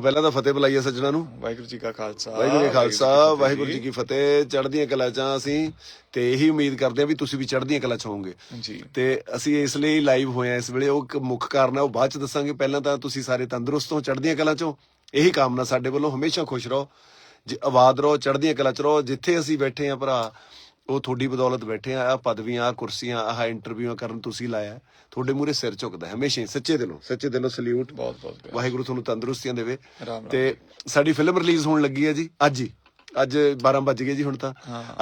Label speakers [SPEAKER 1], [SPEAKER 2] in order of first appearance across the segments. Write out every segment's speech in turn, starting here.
[SPEAKER 1] ਪਹਿਲਾਂ ਤਾਂ ਫਤਿਹ ਬੁਲਾਈਏ ਸੱਜਣਾ ਨੂੰ।
[SPEAKER 2] ਵਾਹਿਗੁਰੂ ਜੀ ਕਾ ਖਾਲਸਾ
[SPEAKER 1] ਵਾਹਿਗੁਰੂ ਜੀ ਕਾ ਖਾਲਸਾ ਵਾਹਿਗੁਰੂ ਜੀ ਕੀ ਫਤਿਹ। ਚੜ੍ਹਦੀਆਂ ਕਲਾ ਚ ਹਾਂ ਅਸੀਂ ਤੇ ਇਹੀ ਉਮੀਦ ਕਰਦੇ ਹਾਂ ਵੀ ਤੁਸੀਂ ਵੀ ਚੜ੍ਹਦੀਆਂ ਕਲਾ ਚ ਹੋਵੋਗੇ।
[SPEAKER 2] ਜੀ।
[SPEAKER 1] ਤੇ ਅਸੀਂ ਇਸ ਲਈ ਲਾਈਵ ਹੋਏ ਆ ਇਸ ਵੇਲੇ। ਉਹ ਇੱਕ ਮੁੱਖ ਕਾਰਨ ਹੈ ਉਹ ਬਾਅਦ ਚ ਦੱਸਾਂਗੇ। ਪਹਿਲਾਂ ਤਾਂ ਤੁਸੀਂ ਸਾਰੇ ਤੰਦਰੁਸਤ ਹੋ ਚੜ੍ਹਦੀਆਂ ਕਲਾ ਚੋਂ ਇਹੀ ਕਾਮਨਾ ਸਾਡੇ ਵੱਲੋਂ। ਹਮੇਸ਼ਾ ਖੁਸ਼ ਰਹੋ ਜੀ ਆਬਾਦ ਰਹੋ ਚੜ੍ਹਦੀਆਂ ਕਲਾ ਚ ਰਹੋ। ਜਿੱਥੇ ਅਸੀਂ ਬੈਠੇ ਆ ਭਰਾ ਉਹ ਤੁਹਾਡੀ ਬਦੌਲਤ ਬੈਠੇ ਆ ਆ ਪਦਵੀਆਂ ਆ ਕੁਰਸੀਆਂ ਆਹ ਇੰਟਰਵਿਊਆਂ ਕਰਨ ਤੁਸੀਂ ਲਾਇਆ। ਤੁਹਾਡੇ ਮੂਹਰੇ ਸਿਰ ਝੁਕਦਾ ਹਮੇਸ਼ਾ ਹੀ, ਸੱਚੇ ਦਿਲੋਂ ਸੱਚੇ ਦਿਲੋਂ ਸਲੂਟ
[SPEAKER 2] ਬਹੁਤ ਬਹੁਤ।
[SPEAKER 1] ਵਾਹਿਗੁਰੂ ਤੁਹਾਨੂੰ ਤੰਦਰੁਸਤੀਆਂ ਦੇਵੇ। ਤੇ ਸਾਡੀ ਫਿਲਮ ਰਿਲੀਜ਼ ਹੋਣ ਲੱਗੀ ਹੈ ਜੀ ਅੱਜ ਹੀ। ਅੱਜ 12 ਵੱਜ ਗਏ ਜੀ ਹੁਣ ਤਾਂ।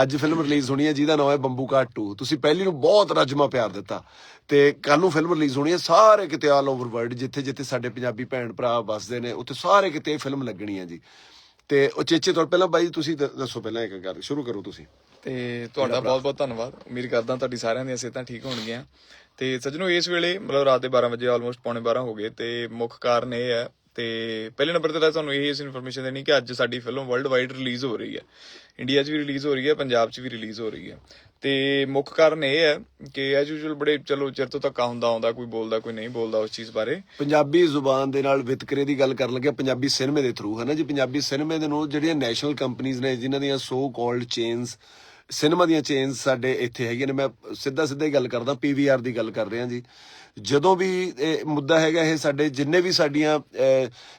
[SPEAKER 1] ਅੱਜ ਫਿਲਮ ਰਿਲੀਜ਼ ਹੋਣੀ ਹੈ ਜਿਹਦਾ ਨਾਮ ਹੈ ਬੰਬੂ ਕਾਟ 2 ਤੁਸੀਂ ਪਹਿਲੀ ਨੂੰ ਬਹੁਤ ਰਜਮਾ ਪਿਆਰ ਦਿੱਤਾ। ਤੇ ਕੱਲ ਨੂੰ ਫਿਲਮ ਰਿਲੀਜ਼ ਹੋਣੀ ਹੈ ਸਾਰੇ ਕਿਤੇ ਆਲ ਓਵਰ ਵਰਲਡ ਜਿੱਥੇ ਜਿੱਥੇ ਸਾਡੇ ਪੰਜਾਬੀ ਭੈਣ ਭਰਾ ਵੱਸਦੇ ਨੇ ਉੱਥੇ ਸਾਰੇ ਕਿਤੇ ਫਿਲਮ ਲੱਗਣੀ ਹੈ ਜੀ। ਤੇ ਉਚੇਚੇ ਤੌਰ ਪਹਿਲਾਂ ਬਾਈ ਤੁਸੀਂ ਦ- ਦੱਸੋ ਪਹਿਲਾਂ ਇੱਕ ਗੱਲ ਸ਼ੁਰੂ ਕਰੋ ਤੁਸੀਂ।
[SPEAKER 2] ਤੇ ਤੁਹਾਡਾ ਬਹੁਤ ਬਹੁਤ ਧੰਨਵਾਦ। ਉਮੀਦ ਕਰਦਾ ਤੁਹਾਡੀ ਸਾਰਿਆਂ ਦੀਆਂ ਸਿਹਤਾਂ ਠੀਕ ਹੋਣਗੀਆਂ। ਤੇ ਸੱਜਣੋ ਇਸ ਵੇਲੇ ਮਤਲਬ ਰਾਤ ਦੇ 12 ਵਜੇ ਆਲਮੋਸਟ ਪੌਣੇ 12 ਹੋ ਗਏ ਤੇ ਮੁੱਖ ਕਾਰਨ ਇਹ ਹੈ ਤੇ ਪਹਿਲੇ ਨੰਬਰ ਤੇ ਤਾਂ ਤੁਹਾਨੂੰ ਇਹ ਇਸ ਇਨਫੋਰਮੇਸ਼ਨ ਦੇਣੀ ਕਿ ਅੱਜ ਸਾਡੀ ਫਿਲਮ ਵਰਲਡ ਵਾਈਡ ਰਿਲੀਜ਼ ਹੋ ਰਹੀ ਹੈ। ਇੰਡੀਆ 'ਚ ਵੀ ਰਿਲੀਜ਼ ਹੋ ਰਹੀ ਹੈ, ਪੰਜਾਬ 'ਚ ਵੀ ਰਿਲੀਜ਼ ਹੋ ਰਹੀ ਹੈ। ਤੇ ਮੁੱਖ ਕਾਰਨ ਇਹ ਹੈ ਕਿ ਐਸ ਯੂਜੂਅਲ ਬੜੇ ਚਲੋ ਚਿਰ ਤੋਂ ਧੱਕਾ ਹੁੰਦਾ, ਆਉਂਦਾ, ਕੋਈ ਬੋਲਦਾ, ਕੋਈ ਨਹੀਂ ਬੋਲਦਾ ਉਸ ਚੀਜ਼ ਬਾਰੇ।
[SPEAKER 1] ਪੰਜਾਬੀ ਜ਼ੁਬਾਨ ਦੇ ਨਾਲ ਵਿਤਕਰੇ ਦੀ ਗੱਲ ਕਰਨ ਲੱਗਿਆ, ਪੰਜਾਬੀ ਸਿਨੇਮੇ ਦੇ ਥਰੂ ਹੈ ਨਾ ਜੀ? ਪੰਜਾਬੀ ਸਿਨੇਮੇ ਦੇ ਨੂੰ ਜਿਹੜੀਆਂ ਨੈਸ਼ਨਲ ਕੰਪਨੀਆਂ ਨੇ, ਜਿਨ੍ਹਾਂ ਦੀਆਂ ਸੋ ਕਾਲਡ ਚੇਨਸ ਸਿਨੇਮਾ ਦੀਆਂ ਚੇਨਸ ਸਾਡੇ ਇੱਥੇ ਹੈਗੀਆਂ ਨੇ। ਮੈਂ ਸਿੱਧਾ ਸਿੱਧਾ ਹੀ ਗੱਲ ਕਰਦਾ ਪੀਵੀਆਰ ਦੀ ਗੱਲ ਕਰ ਰਿਹਾ ਜੀ। ਜਦੋਂ ਵੀ ਇਹ ਮੁੱਦਾ ਹੈਗਾ ਇਹ ਸਾਡੇ ਜਿੰਨੇ ਵੀ ਸਾਡੀਆਂ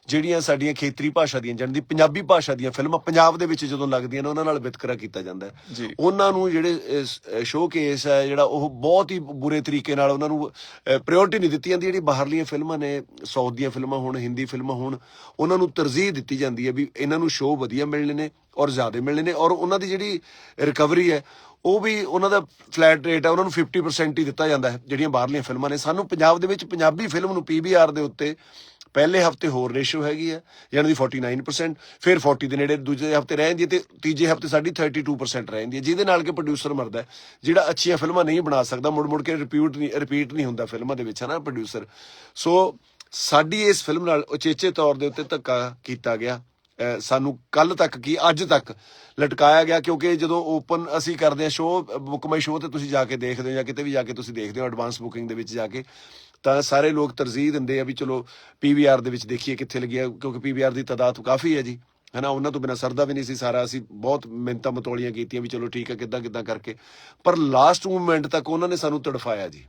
[SPEAKER 1] ਜਿਹੜੀਆਂ ਸਾਡੀਆਂ ਖੇਤਰੀ ਭਾਸ਼ਾ ਦੀਆਂ ਦੀ ਪੰਜਾਬੀ ਭਾਸ਼ਾ ਦੀਆਂ ਫਿਲਮਾਂ ਪੰਜਾਬ ਦੇ ਵਿੱਚ ਜਦੋਂ ਲੱਗਦੀਆਂ ਨੇ ਉਹਨਾਂ ਨਾਲ ਵਿਤਕਰਾ ਕੀਤਾ ਜਾਂਦਾ ਹੈ। ਉਹਨਾਂ ਨੂੰ ਜਿਹੜੇ ਸ਼ੋਅ ਕੇਸ ਹੈ ਜਿਹੜਾ ਉਹ ਬਹੁਤ ਹੀ ਬੁਰੇ ਤਰੀਕੇ ਨਾਲ ਉਹਨਾਂ ਨੂੰ ਪ੍ਰਾਇੋਰਟੀ ਨਹੀਂ ਦਿੱਤੀ ਜਾਂਦੀ ਜਿਹੜੀ ਬਾਹਰਲੀਆਂ ਫਿਲਮਾਂ ਨੇ ਸਾਊਥ ਦੀਆਂ ਫਿਲਮਾਂ ਹੋਣ ਹਿੰਦੀ ਫਿਲਮਾਂ ਹੋਣ ਉਹਨਾਂ ਨੂੰ ਤਰਜੀਹ ਦਿੱਤੀ ਜਾਂਦੀ ਹੈ ਵੀ ਇਹਨਾਂ ਨੂੰ ਸ਼ੋਅ ਵਧੀਆ ਮਿਲਣੇ ਨੇ। ਔਰ ਜ਼ਿਆਦਾ ਮਿਲਣੇ ਨੇ ਔਰ ਉਹਨਾਂ ਦੀ ਜਿਹੜੀ ਰਿਕਵਰੀ ਹੈ, ਉਹ ਵੀ ਉਹਨਾਂ ਦਾ ਫਲੈਟ ਰੇਟ ਹੈ, ਉਹਨਾਂ ਨੂੰ 50% ਹੀ ਦਿੱਤਾ ਜਾਂਦਾ ਹੈ, ਜਿਹੜੀਆਂ ਬਾਹਰਲੀਆਂ ਫਿਲਮਾਂ ਨੇ। ਸਾਨੂੰ ਪੰਜਾਬ ਦੇ ਵਿੱਚ ਪੰਜਾਬੀ ਫਿਲਮ ਨੂੰ ਪੀਬੀਆਰ ਦੇ ਉੱਤੇ ਪਹਿਲੇ ਹਫ਼ਤੇ ਹੋਰ ਰੇਸ਼ੋ ਹੈਗੀ ਹੈ, ਯਾਨੀ ਦੀ 49% ਫਿਰ 40 ਦੇ ਨੇੜੇ ਦੂਜੇ ਹਫ਼ਤੇ ਰਹਿ ਜਾਂਦੀ ਹੈ ਤੇ ਤੀਜੇ ਹਫ਼ਤੇ ਸਾਡੀ 32% ਰਹਿ ਜਾਂਦੀ ਹੈ, ਜਿਹਦੇ ਨਾਲ ਕਿ ਪ੍ਰੋਡਿਊਸਰ ਮਰਦਾ ਹੈ। ਜਿਹੜਾ ਅੱਛੀਆਂ ਫਿਲਮਾਂ ਨਹੀਂ ਬਣਾ ਸਕਦਾ, ਮੁੜ ਮੁੜ ਕੇ ਰਿਪੀਟ ਨਹੀਂ ਰਿਪੀਟ ਨਹੀਂ ਹੁੰਦਾ ਫਿਲਮਾਂ ਦੇ ਵਿੱਚ ਹੈ ਨਾ ਪ੍ਰੋਡਿਊਸਰ ਸੋ ਸਾਡੀ ਇਸ ਫਿਲਮ ਨਾਲ ਉਚੇਚੇ ਤੌਰ ਦੇ ਉੱਤੇ ਧੱਕਾ ਕੀਤਾ ਗਿਆ। ਸਾਨੂੰ ਕੱਲ ਤੱਕ ਕੀ ਅੱਜ ਤੱਕ ਲਟਕਾਇਆ ਗਿਆ, ਕਿਉਂਕਿ ਜਦੋਂ ਓਪਨ ਅਸੀਂ ਕਰਦੇ ਹਾਂ ਸ਼ੋਅ ਬੁੱਕ ਮਾਈ ਸ਼ੋਅ ਤੇ ਤੁਸੀਂ ਜਾ ਕੇ ਦੇਖਦੇ ਹੋ ਜਾਂ ਕਿਤੇ ਵੀ ਜਾ ਕੇ ਤੁਸੀਂ ਦੇਖਦੇ ਹੋ ਐਡਵਾਂਸ ਬੁਕਿੰਗ ਦੇ ਵਿੱਚ ਜਾ ਕੇ, ਤਾਂ ਸਾਰੇ ਲੋਕ ਤਰਜੀਹ ਦਿੰਦੇ ਆ ਵੀ ਚਲੋ ਪੀਵੀਆਰ ਦੇ ਵਿੱਚ ਦੇਖੀਏ ਕਿੱਥੇ ਲੱਗਿਆ, ਕਿਉਂਕਿ ਪੀਵੀਆਰ ਦੀ ਤਾਦਾਦ ਕਾਫੀ ਹੈ ਜੀ, ਹਨਾ? ਉਹਨਾਂ ਤੋਂ ਬਿਨਾ ਸਰਦਾ ਵੀ ਨਹੀਂ ਸੀ ਸਾਰਾ, ਅਸੀਂ ਬਹੁਤ ਮਿੰਤਾਂ ਮਤੋਲੀਆਂ ਕੀਤੀਆਂ ਵੀ ਚਲੋ ਠੀਕ ਹੈ ਕਿੱਦਾਂ ਕਿੱਦਾਂ ਕਰਕੇ, ਪਰ ਲਾਸਟ ਮੂਮੈਂਟ ਤੱਕ ਉਹਨਾਂ ਨੇ ਸਾਨੂੰ ਤੜਫਾਇਆ ਜੀ।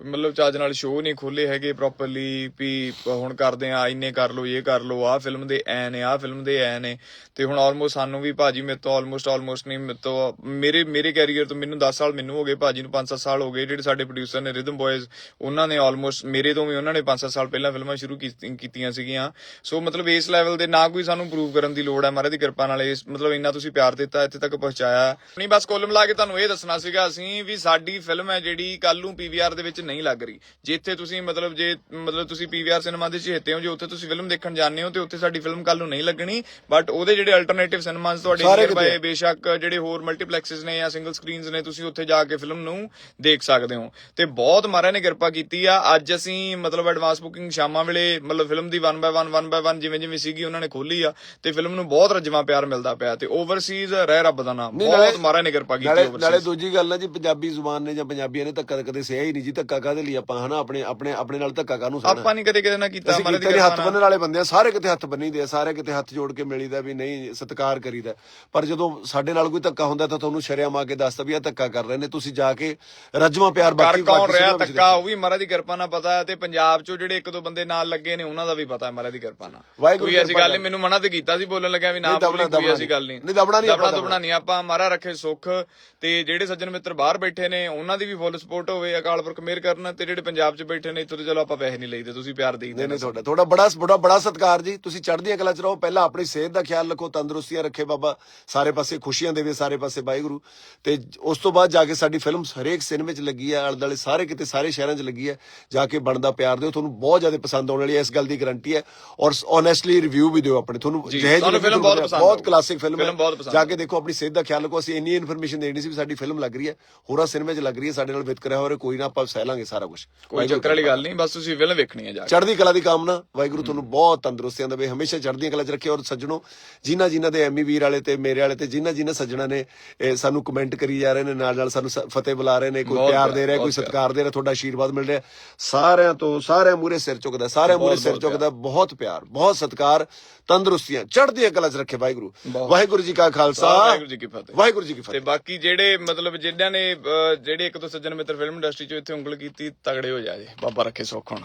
[SPEAKER 2] ਮਤਲਬ ਚੱਜ ਨਾਲ ਸ਼ੋਅ ਨਹੀਂ ਖੋਲੇ ਹੈਗੇ ਪ੍ਰੋਪਰਲੀ ਵੀ ਹੁਣ ਕਰਦੇ ਆ ਇੰਨੇ ਕਰ ਲਓ, ਇਹ ਕਰ ਲਓ, ਆਹ ਫਿਲਮ ਦੇ ਐ ਨੇ ਆਹ ਫਿਲਮ ਦੇ ਐ ਨੇ ਤੇ ਹੁਣ ਆਲਮੋਸਟ ਸਾਨੂੰ ਵੀ ਭਾਜੀ ਮੇਰੇ ਤੋਂ ਆਲਮੋਸਟ ਆਲਮੋਸਟ ਨਹੀਂ, ਮੇਰੇ ਤੋਂ, ਮੇਰੇ ਮੇਰੇ ਕੈਰੀਅਰ ਤੋਂ ਮੈਨੂੰ 10 ਸਾਲ ਮੈਨੂੰ ਹੋ ਗਏ ਭਾਜੀ ਨੂੰ 5-7 ਸਾਲ ਹੋ ਗਏ ਜਿਹੜੇ ਸਾਡੇ ਪ੍ਰੋਡਿਊਸਰ ਨੇ ਰਿਦਮ ਬॉयਜ਼ ਉਹਨਾਂ ਨੇ ਆਲਮੋਸਟ ਮੇਰੇ ਤੋਂ ਵੀ ਉਹਨਾਂ ਨੇ 5-7 ਸਾਲ ਪਹਿਲਾਂ ਫਿਲਮਾਂ ਸ਼ੁਰੂ ਕੀਤੀਆਂ ਸੀਗੀਆਂ। ਸੋ ਮਤਲਬ ਇਸ ਲੈਵਲ ਦੇ ਨਾ ਕੋਈ ਸਾਨੂੰ ਪ੍ਰੂਵ ਕਰਨ ਦੀ ਲੋੜ ਹੈ, ਮਹਾਰਾਜ ਦੀ ਕਿਰਪਾ ਨਾਲ ਇਸ, ਮਤਲਬ ਇੰਨਾ ਤੁਸੀਂ ਪਿਆਰ ਦਿੱਤਾ, ਇੱਥੇ ਤੱਕ ਪਹੁੰਚਾਇਆ। ਨਹੀਂ, ਬਸ ਕੁੱਲ ਮਿਲਾ ਕੇ ਤੁਹਾਨੂੰ ਇਹ ਦੱਸਣਾ ਸੀਗਾ, ਅਸੀਂ ਵੀ ਸਾਡੀ ਫਿਲਮ ਹੈ ਜਿਹੜੀ ਕੱਲ ਨੂੰ ਪੀਵੀਆਰ ਦੇ ਵਿੱਚ ਨਹੀਂ ਲੱਗ ਰਹੀ। ਜਿੱਥੇ ਤੁਸੀਂ ਮਤਲਬ ਜੇ ਮਤਲਬ ਤੁਸੀਂ ਪੀਵੀਆਰ ਸਿਨੇਮਾ ਦੇ ਚਹੇਤੇ ਹੋ ਜੇ ਉੱਥੇ ਤੁਸੀਂ ਫਿਲਮ ਦੇਖਣ ਜਾਂਦੇ ਹੋ ਤੇ ਉੱਥੇ ਸਾਡੀ ਫਿਲਮ ਕੱਲ ਨੂੰ ਨਹੀਂ ਲੱਗਣੀ। ਬਟ ਉਹਦੇ ਜਿਹੜੇ ਅਲਟਰਨੇਟਿਵ ਸਿਨੇਮਾਸ ਤੁਹਾਡੇ ਨੀਅਰ ਬਾਏ। ਬੇਸ਼ੱਕ ਜਿਹੜੇ ਹੋਰ ਮਲਟੀਪਲੈਕਸਸ ਨੇ ਜਾਂ ਸਿੰਗਲ ਸਕਰੀਨਸ ਨੇ ਤੁਸੀਂ ਉੱਥੇ ਜਾ ਕੇ ਫਿਲਮ ਨੂੰ ਦੇਖ ਸਕਦੇ ਹੋ। ਤੇ ਬਹੁਤ ਮਹਾਰਾਜ ਨੇ ਕਿਰਪਾ ਕੀਤੀ ਆ। ਅੱਜ ਅਸੀਂ ਮਤਲਬ ਐਡਵਾਂਸ ਬੁਕਿੰਗ ਸ਼ਾਮਾਂ ਵੇਲੇ ਮਤਲਬ ਫਿਲਮ ਦੀ 1 ਬਾय 1 1 ਬਾय 1 ਜਿਵੇਂ ਜਿਵੇਂ ਸੀਗੀ ਉਹਨਾਂ ਨੇ ਖੋਲੀ ਆ ਤੇ ਫਿਲਮ ਨੂੰ ਬਹੁਤ ਰੱਜਵਾ ਪਿਆਰ ਮਿਲਦਾ ਪਿਆ। ਤੇ ਓਵਰਸੀਜ਼ ਰਹਿ ਰੱਬ ਦਾ ਨਾਮ। ਬਹੁਤ ਮਹਾਰਾਜ ਨੇ ਕਿਰਪਾ ਕੀਤੀ
[SPEAKER 1] ਨਾਲੇ ਨਾਲੇ
[SPEAKER 2] ਓਵਰਸੀਜ਼
[SPEAKER 1] ਦੂਜੀ ਗੱਲ ਨਾ ਜੀ ਪੰਜਾਬੀ ਜ਼ੁਬਾਨ ਨੇ ਜਾਂ ਪੰਜਾਬੀਆਂ ਨੇ ਧੱਕਾ ਤਾਂ ਕਦੇ ਸਿਆ ਹੀ ਨਹੀਂ ਜੀ ਧੱਕਾ ਕਾਹਦੇ ਲਈ ਆਪਾਂ ਹਨਾ ਆਪਣੇ ਆਪਣੇ ਆਪਣੇ ਨਾਲ ਧੱਕਾ ਕਾਹਨੂੰ ਸਹਿਣਾ
[SPEAKER 2] ਆਪਾਂ ਨਹੀਂ ਕਦੇ ਕਦੇ ਨਾ ਕੀਤਾ
[SPEAKER 1] ਅਸੀਂ
[SPEAKER 2] ਮਹਾਰਾਜ ਦੀ
[SPEAKER 1] ਕਿਤੇ ਹੱਥ
[SPEAKER 2] ਨਾਲ
[SPEAKER 1] ਬੰਨਣ ਵਾਲੇ ਬੰਦੇ ਆ ਸਾਰੇ ਕਿਤੇ ਹੱਥ ਬੰਨੀਦੇ ਆ ਸਾਰੇ ਕਿਤੇ ਹੱਥ ਜੋੜ ਕੇ ਮਿਲੀਦਾ ਵੀ ਨਹੀਂ ਸਤਿਕਾਰ ਕਰੀਦਾ। ਪਰ ਜਦੋਂ ਸਾਡੇ ਨਾਲ ਕੋਈ ਧੱਕਾ ਹੁੰਦਾ ਤਾਂ ਤੁਹਾਨੂੰ ਸ਼ਰਿਆਮ ਆ ਕੇ ਦੱਸਦਾ ਵੀ ਇਹ ਧੱਕਾ ਕਰ ਰਹੇ ਨੇ ਤੁਸੀਂ ਜਾ ਕੇ ਰਜਮਾ ਪਿਆਰ
[SPEAKER 2] ਕਰ
[SPEAKER 1] ਬਾਕੀ
[SPEAKER 2] ਕੌਣ ਰਿਹਾ ਤੱਕਾ ਉਹ ਵੀ ਮਹਾਰਾਜ ਦੀ ਕਿਰਪਾ ਨਾਲ ਪਤਾ ਹੈ ਤੇ ਪੰਜਾਬ ਚੋਂ ਜਿਹੜੇ ਇੱਕ ਦੋ ਬੰਦੇ ਨਾਲ ਲੱਗੇ ਨੇ ਉਹਨਾਂ ਦਾ ਵੀ ਪਤਾ ਹੈ ਮਹਾਰਾਜ ਦੀ ਕਿਰਪਾ ਨਾਲ। ਕੋਈ ਐਸੀ ਗੱਲ ਨਹੀਂ ਮੈਨੂੰ ਮਨਾ ਤੇ ਕੀਤਾ ਸੀ ਬੋਲਣ ਲੱਗਿਆ ਵੀ ਨਾ
[SPEAKER 1] ਦਬਣਾ-
[SPEAKER 2] ਕੋਈ
[SPEAKER 1] ਦਬਣਾ
[SPEAKER 2] ਐਸੀ ਗੱਲ ਨਹੀਂ
[SPEAKER 1] ਨਹੀਂ, ਦਬਣਾ ਨਹੀਂ, ਆਪਣਾ
[SPEAKER 2] ਦਬਣਾ ਨਹੀਂ। ਆਪਾਂ ਮਾਰਾ ਰੱਖੇ ਸੁੱਖ ਤੇ ਜਿਹੜੇ ਸੱਜਣ ਮਿੱਤਰ ਬਾਹਰ ਬੈਠੇ ਨੇ ਉਹਨਾਂ ਦੀ ਵੀ ਫੁੱਲ ਸਪੋਰਟ ਹੋਵੇ ਅਕਾਲ ਪੁਰਖ ਕਰਨ ਤੇ ਜਿਹੜੇ ਪੰਜਾਬ 'ਚ ਬੈਠੇ ਨੇ ਇੱਥੋਂ ਤੇ ਚਲੋ ਆਪਾਂ ਪੈਸੇ ਨਹੀਂ ਲਈਦੇ ਤੁਸੀਂ ਪਿਆਰ ਦੇਈਦੇ
[SPEAKER 1] ਨਹੀਂ ਨਹੀਂ ਤੁਹਾਡਾ ਤੁਹਾਡਾ ਬੜਾ ਬੜਾ ਬੜਾ ਸਤਿਕਾਰ ਜੀ। ਤੁਸੀਂ ਚੜ੍ਹਦੀਆਂ ਕਲਾ ਚ ਰਹੋ ਪਹਿਲਾਂ ਆਪਣੀ ਸਿਹਤ ਦਾ ਖਿਆਲ ਰੱਖੋ ਤੰਦਰੁਸਤੀਆਂ ਰੱਖੇ ਬਾਬਾ। ਸਾਰੇ ਪਾਸੇ ਖੁਸ਼ੀਆਂ ਦੇਵੇ ਸਾਰੇ ਪਾਸੇ ਵਾਹਿਗੁਰੂ। ਤੇ ਉਸ ਤੋਂ ਬਾਅਦ ਜਾ ਕੇ ਸਾਡੀ ਫਿਲਮ ਹਰੇਕ ਸਿਨੇਮੇ 'ਚ ਲੱਗੀ ਹੈ ਆਲੇ ਦੁਆਲੇ ਸਾਰੇ ਕਿਤੇ ਸਾਰੇ ਸ਼ਹਿਰਾਂ 'ਚ ਲੱਗੀ ਹੈ। ਜਾ ਕੇ ਬਣਦਾ ਪਿਆਰ ਦਿਓ ਤੁਹਾਨੂੰ ਬਹੁਤ ਜ਼ਿਆਦਾ ਪਸੰਦ ਆਉਣ ਵਾਲੀ ਹੈ ਇਸ ਗੱਲ ਦੀ ਗਾਰੰਟੀ ਹੈ। ਔਰ ਓਨੈਸਟਲੀ ਰਿਵਿਊ ਵੀ ਦਿਓ ਆਪਣੇ ਤੁਹਾਨੂੰ
[SPEAKER 2] ਜੀ,
[SPEAKER 1] ਜਿਹੇ
[SPEAKER 2] film ਬਹੁਤ ਪਸੰਦ
[SPEAKER 1] ਬਹੁਤ। ਕਲਾਸਿਕ ਫਿਲਮ
[SPEAKER 2] ਪਸੰਦ
[SPEAKER 1] ਜਾ ਕੇ ਦੇਖੋ ਆਪਣੀ ਸਿਹਤ ਦਾ ਖਿਆਲ ਰੱਖੋ ਅਸੀਂ ਇੰਨੀ ਇਨਫੋਰਮੇਸ਼ਨ ਦੇਣੀ ਸੀ ਵੀ ਸਾਡੀ ਫਿਲਮ ਲੱਗ ਰਹੀ ਹੈ। ਹੋਰਾਂ ਸਿਨੇਮੇ 'ਚ ਲੱਗ ਰਹੀ ਹੈ ਸਾਡੇ ਨਾਲ ਵਿਤਕਰਾ ਹੋ ਰਿਹਾ ਕੋਈ ਨਾ ਆਪਾਂ ਲਾਂਗੇ ਸਾਰਾ ਕੁਝ
[SPEAKER 2] ਕੋਈ ਚੱਕਰ ਵਾਲੀ ਗੱਲ ਨਹੀਂ ਬਸ ਤੁਸੀਂ ਫਿਲਮ ਵੇਖਣੀ ਹੈ ਜਾ ਕੇ।
[SPEAKER 1] ਚੜ੍ਹਦੀ ਕਲਾ ਦੀ ਕਾਮਨਾ ਵਾਹਿਗੁਰੂ ਤੁਹਾਨੂੰ ਬਹੁਤ ਤੰਦਰੁਸਤੀਆਂ ਦੇਵੇ। ਹਮੇਸ਼ਾ ਚੜ੍ਹਦੀਆਂ ਕਲਾ 'ਚ ਰੱਖੇ ਔਰ ਸੱਜਣੋ ਜਿਨ੍ਹਾਂ ਜਿਨ੍ਹਾਂ ਦੇ ਐਮੀ ਵੀਰ ਵਾਲੇ ਤੇ ਮੇਰੇ ਵਾਲੇ ਤੇ ਜਿਨ੍ਹਾਂ ਜਿਨ੍ਹਾਂ ਸੱਜਣਾ ਨੇ ਸਾਨੂੰ ਕਮੈਂਟ ਕਰੀ ਜਾ ਰਹੇ ਨੇ ਨਾਲ ਨਾਲ ਸਾਨੂੰ ਫਤਿਹ ਬੁਲਾ ਰਹੇ ਨੇ ਕੋਈ ਪਿਆਰ ਦੇ ਰਿਹਾ ਕੋਈ। ਸਤਿਕਾਰ ਦੇ ਰਿਹਾ ਤੁਹਾਡਾ ਆਸ਼ੀਰਵਾਦ ਮਿਲ ਰਿਹਾ। ਸਾਰਿਆਂ ਤੋਂ ਸਾਰਿਆਂ ਮੂਰੇ ਸਿਰ ਝੁਕਦਾ ਸਾਰਿਆਂ ਮੂਰੇ ਸਿਰ ਝੁਕਦਾ ਬਹੁਤ ਪਿਆਰ ਬਹੁਤ ਸਤਿਕਾਰ ਤੰਦਰੁਸਤੀਆਂ ਚੜ੍ਹਦੀਆਂ ਕਲਾ 'ਚ ਰੱਖੇ ਵਾਹਿਗੁਰੂ। ਵਾਹਿਗੁਰੂ ਜੀ ਕਾ ਖਾਲਸਾ
[SPEAKER 2] ਵਾਹਿਗੁਰੂ ਜੀ ਕੀ ਫਤਿਹ।
[SPEAKER 1] ਵਾਹਿਗੁਰੂ ਜੀ ਕੀ
[SPEAKER 2] ਤੇ
[SPEAKER 1] ਫਤਿਹ।
[SPEAKER 2] ਬਾਕੀ ਜਿਹੜੇ ਮਤਲਬ ਜਿਨ੍ਹਾਂ ਨੇ ਜਿਹੜੇ ਇੱਕ ਦੋ ਸੱਜਣ ਮਿੱਤਰ ਫਿਲਮ ਇੰਡਸਟਰੀ 'ਚ ਇੱਥੇ ਉਂਗਲ ਕੀਤੀ ਤਗੜੇ ਹੋ ਜਾ ਜੇ। ਬਾਬਾ ਰੱਖੇ ਸੁੱਖ ਹੁਣ।